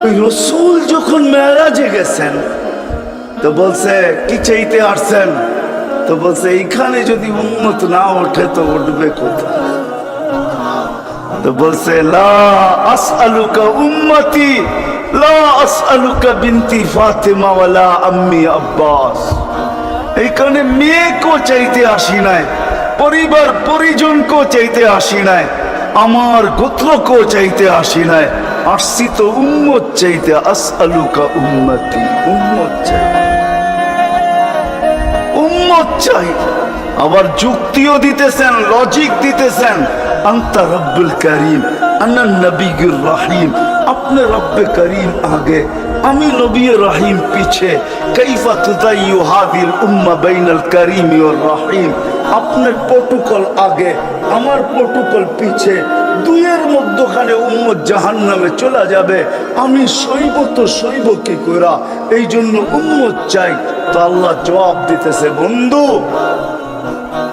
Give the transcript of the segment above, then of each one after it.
রসুল যখন মেরাজে গেছেন, তো বলছে, কি চাইতে আসছেন? তো বলছে, এইখানে যদি উন্নত না ওঠে তো উঠবে কোথায়? তো বলছে, লা আসআলুকা উম্মতি, লা আসআলুকা বিনতি ফাতেমা ওয়ালা আম্মি আব্বাস। এইখানে মেয়েকেও চাইতে আসি নাই পরিবার পরিজনকেও চাইতে আসি নাই, আমার গোত্রকেও চাইতে আসি নাই। আসছি উম্মত চাইতে আসআলুকা উম্মতি, উম্মত চাই। উম্মত চাই। আবার যুক্তিও দিতেছেন লজিক দিতেছেন। আন্তা রব্বুল করিম আন্না নবীর রাহিম। আপনি রব্বে করিম আগে আমি নবী রাহিম পিছে। কাইফা তুদাইয়ু হাদিল উম্মা বাইনাল করিম ওর রাহিম। আপনার প্রটোকল আগে, আমার প্রটোকল পিছে। দুইয়ের মধ্যখানে উম্মত জাহান্নামে চলে যাবে। আমি সইব তো সইব কি করা এই জন্য উম্মত চাই। তো আল্লাহ জবাব দিতেছে, বন্ধু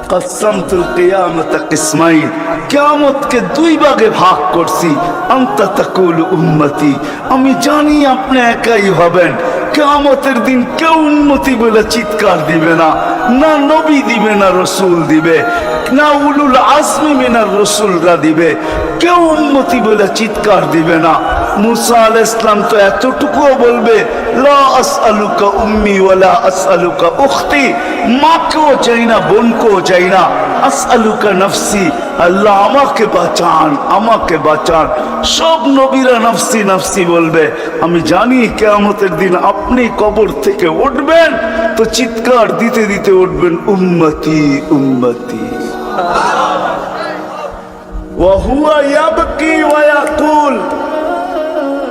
কসমতুল কিয়ামত কিসমাইন। দুই ভাগে ভাগ করছি। আনতা তাকুল উম্মতি। আমি জানি আপনি একাই হবেন। কিয়ামতের দিন কেউ উন্মতি বলে চিৎকার দিবে না না নবী দিবে, না রসুল দিবে, না উলুল আজমি মিনার রসুলরা দিবে। কেউ উন্মতি বলে চিৎকার দিবে না। মুসা আল ইসলাম তো এতটুকুও বলবে লা আসআলুকা উম্মি ওয়ালা আসআলুকা উখতি মাকেও চাই না বোনকেও চাই না আসআলুকা নফসি আল্লাহ আমাকে বাঁচান আমাকে বাঁচান সব নবীরা নফসি নফসি বলবে আমি জানি কেয়ামতের দিন আপনি কবর থেকে উঠবেন তো চিৎকার দিতে দিতে উঠবেন উম্মতি উম্মতি ওয়াহুয়া ইয়াবকি ওয়া ইয়াকুল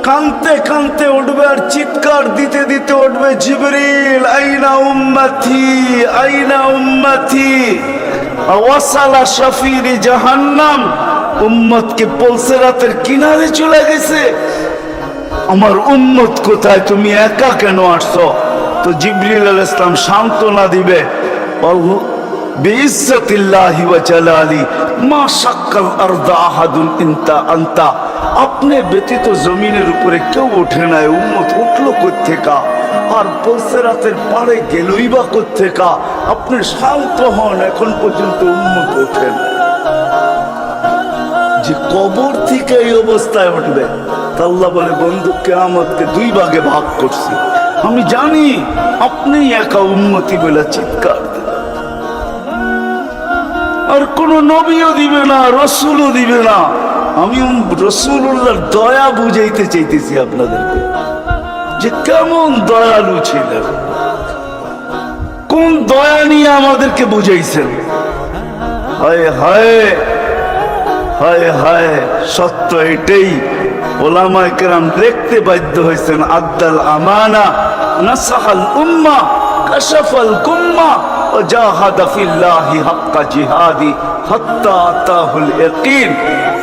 কানতে কানতে উঠবে আর চিৎকার দিতে দিতে উঠবে, জিবরিল, আইনা উম্মতি আইনা উম্মতি। ওয়াসালা শাফিরি জাহান্নাম, উম্মতকে পলসেরাতের কিনারে চলে গেছে। আমার উম্মত কোথায়? তুমি একা কেন আসছো? তো জিবরিল আল ইসলাম সান্ত্বনা দিবে। বিইজ্জতিল্লাহি ওয়া জালালি, মা শাক্কাল আরদা আপনি ব্যতীত জমিনের উপরে কেউ ওঠে নাই, উম্মত উঠল কোত্থেকা? আর পলসেরাতের পাড়ে গেলই বা কোত্থেকা? আপনি শান্ত হন, এখন পর্যন্ত উম্মত ওঠেন। যে কবর থেকে এই অবস্থায় উঠবে আল্লাহ বলে, বন্ধু, কেয়ামতকে দুই ভাগে ভাগ করছি। আমি জানি আপনি একা উন্মতি বলে চিৎকার। আর কোন নবীও দিবে না, রসুলও দিবে না। আমি রসুল্লাহর দয়া বুঝাইতে চাইতেছি আপনাদেরকে যে কেমন দয়ালু ছিলেন। কোন দয়া নিয়ে আমাদেরকে বুঝাইছেন? হায় হায় হায় সত্য এটাই। ওলামায় কেরাম দেখতে বাধ্য হয়েছেন আব্দাল আমানা নাসাহাল উম্মা, কাশাফাল কুম্মা। জাহাদা ফিল্লাহি হাক্কা জিহাদি হাত্তা ইয়াকিন।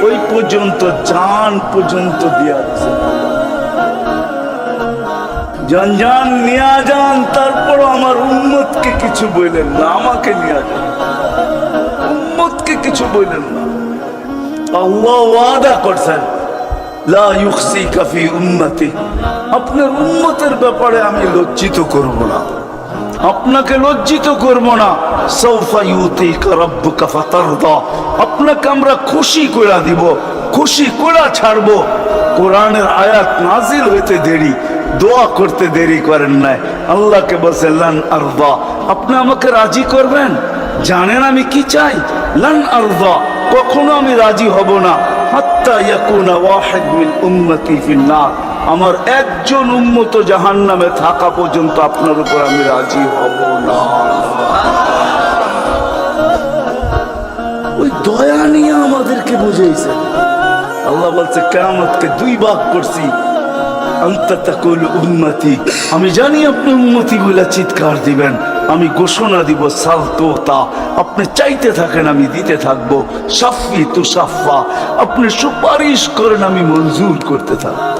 ওই পর্যন্ত, জান পর্যন্ত যান যান নিয়া যান, তারপর আমার উম্মতকে কিছু বললেন না, আমাকে নিয়ে যান। উম্মতকে কিছু বললেন না। আল্লাহ ওয়াদা করছেন, লা ইউখসিকা ফি উম্মতি। আপনার উম্মতের ব্যাপারে আমি লজ্জিত করব না। আপনাকে লজ্জিত করব না। আপনাকে আমরা খুশি করে দিব, খুশি করে ছাড়ব। কোরআনের আয়াত নাজিল হইতে দেরি, দোয়া করতে দেরি করেন নাই। আল্লাহকে বলছে, লান আরদা। আপনি আমাকে রাজি করবেন? জানেন আমি কি চাই? লান আরদা, কখনো আমি রাজি হব না। হাত্তা ইয়াকুনা ওয়াহিদ মিন উম্মতি ফিন্নার আমার একজন উম্মত জাহান্নামে থাকা পর্যন্ত আপনার উপর আমি রাজি হব না। ওই দয়া নিয়ে আমাদেরকে বুঝেছে আল্লাহ বলছে, কেয়ামতকে দুই ভাগ করছি। উম্মতি। আমি জানি আপনি উন্মতি বলে চিৎকার দিবেন। আমি ঘোষণা দিব সালতোতা আপনি চাইতে থাকেন, আমি দিতে থাকব। সাফি তু সাফা। আপনি সুপারিশ করেন, আমি মঞ্জুর করতে থাকব।